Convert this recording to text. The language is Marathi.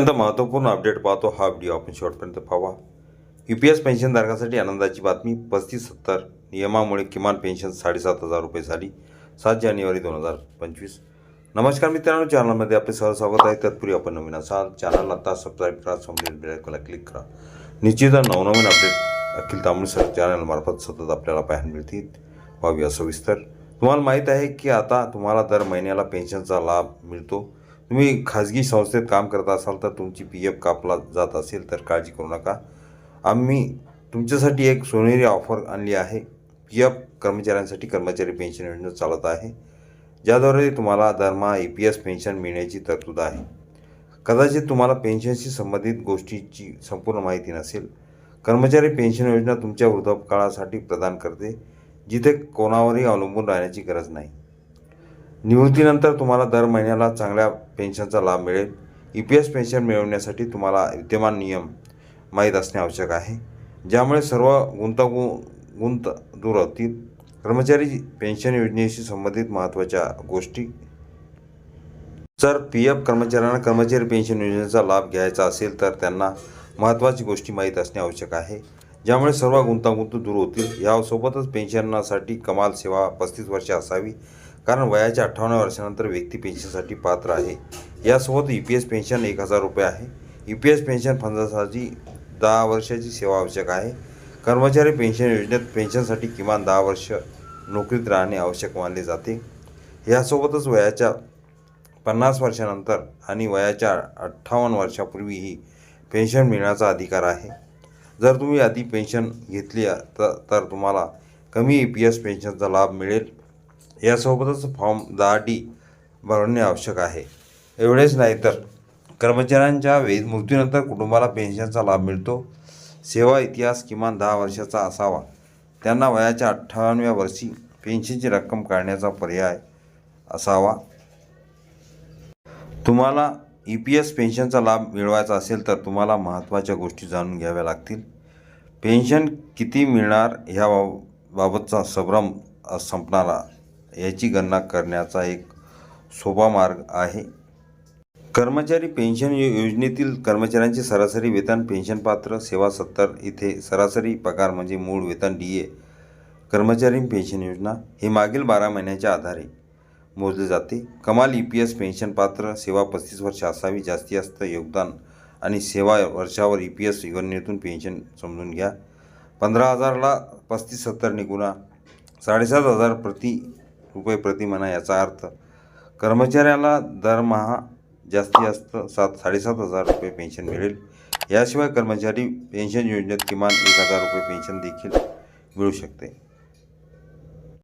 अत्यंत महत्त्वपूर्ण अपडेट पाहतो हा व्हिडिओ. आपण शेवटपर्यंत पाहावा. यू पी एस पेन्शनधारकासाठी आनंदाची बातमी पस्तीस सत्तर नियमामुळे किमान पेन्शन साडेसात हजार रुपये झाली. सात जानेवारी दोन हजार पंचवीस. नमस्कार मित्रांनो चॅनलमध्ये आपले सहज स्वागत आहे. तत्पूर्वी आपण नवीन असाल चॅनलला आता सबस्क्राईब करा समजेल बेलायकॉनला क्लिक करा. निश्चित नवनवीन अपडेट अखिल तांबळे सर चॅनलमार्फत सतत आपल्याला पाहायला मिळतील. व्हावी असं विस्तर तुम्हाला माहीत आहे की आता तुम्हाला दर महिन्याला पेन्शनचा लाभ मिळतो. तुम्ही खाजगी संस्थेत काम करत असाल तर तुमची पी एफ कापला जात असेल तर काळजी करू नका. आम्ही तुमच्यासाठी एक सोनेरी ऑफर आणली आहे. पी एफ कर्मचाऱ्यांसाठी कर्मचारी पेन्शन योजना चालत आहे. ज्याद्वारे तुम्हाला दरमहा ई पी एस पेन्शन मिळण्याची तरतूद आहे. कदाचित तुम्हाला पेन्शनशी संबंधित गोष्टीची संपूर्ण माहिती नसेल. कर्मचारी पेन्शन योजना तुमच्या वृद्धापकाळासाठी प्रदान करते जिथे कोणावरही अवलंबून राहण्याची गरज नाही. निवृत्तीनंतर तुम्हाला दर महिन्याला चांगल्या पेन्शनचा लाभ मिळेल. ई पी एस पेन्शन मिळवण्यासाठी तुम्हाला विद्यमान नियम माहीत असणे आवश्यक आहे. ज्यामुळे सर्व गुंतागु गुंत दूर होतील कर्मचारी पेन्शन योजनेशी संबंधित महत्त्वाच्या गोष्टी. जर पी एफ कर्मचाऱ्यांना कर्मचारी पेन्शन योजनेचा लाभ घ्यायचा असेल तर त्यांना महत्त्वाची गोष्टी माहीत असणे आवश्यक आहे. ज्यामुळे सर्व गुंतागुंत दूर होतील यासोबतच पेन्शनसाठी कमाल सेवा पस्तीस वर्षे असावी. कारण वयाच्या अठ्ठावन्न वर्षानंतर व्यक्ती पेन्शनसाठी पात्र आहे. यासोबत ई पी एस पेन्शन एक हजार रुपये आहे. ई पी एस पेन्शन फंडासाठी दहा वर्षाची सेवा आवश्यक आहे. कर्मचारी पेन्शन योजनेत पेन्शनसाठी किमान दहा वर्ष नोकरीत राहणे आवश्यक मानले जाते. यासोबतच वयाच्या पन्नास वर्षानंतर आणि वयाच्या अठ्ठावन्न वर्षापूर्वीही पेन्शन मिळण्याचा अधिकार आहे. जर तुम्ही आधी पेन्शन घेतली तर तर तुम्हाला कमी ई पी एस पेन्शनचा लाभ मिळेल. यासोबतच फॉर्म दहा डी भरणे आवश्यक आहे. एवढेच नाही तर कर्मचाऱ्यांच्या वेद मृत्यूनंतर कुटुंबाला पेन्शनचा लाभ मिळतो. सेवा इतिहास किमान दहा वर्षाचा असावा. त्यांना वयाच्या अठ्ठावन्नव्या वर्षी पेन्शनची रक्कम काढण्याचा पर्याय असावा. तुम्हाला ई पी एस पेन्शनचा लाभ मिळवायचा असेल तर तुम्हाला महत्त्वाच्या गोष्टी जाणून घ्याव्या लागतील. पेन्शन किती मिळणार ह्या बाब- बाबतचा संभ्रम संपणारा याची गणना करण्याचा एक सोपा मार्ग आहे. कर्मचारी पेन्शन योजनेतील कर्मचाऱ्यांचे सरासरी वेतन पेन्शनपात्र सेवा सत्तर इथे सरासरी पगार म्हणजे मूळ वेतन डी ए कर्मचारी पेन्शन योजना हे मागील बारा महिन्याच्या आधारे मोजले जाते. कमाल ई पी एस पेन्शन पात्र सेवा पस्तीस वर्ष असावी जास्तीत जास्त योगदान आणि सेवा वर्षावर ई पी एस योजनेतून पेन्शन समजून घ्या. पंधरा हजारला पस्तीस सत्तर निगुणा साडेसात हजार प्रति रुपये प्रतिमना याचा अर्थ कर्मचाऱ्याला दरमहा जास्तीत जास्त सात साडेसात हजार रुपये पेन्शन मिळेल. याशिवाय कर्मचारी पेन्शन योजनेत किमान एक हजार रुपये पेन्शन देखील मिळू शकते.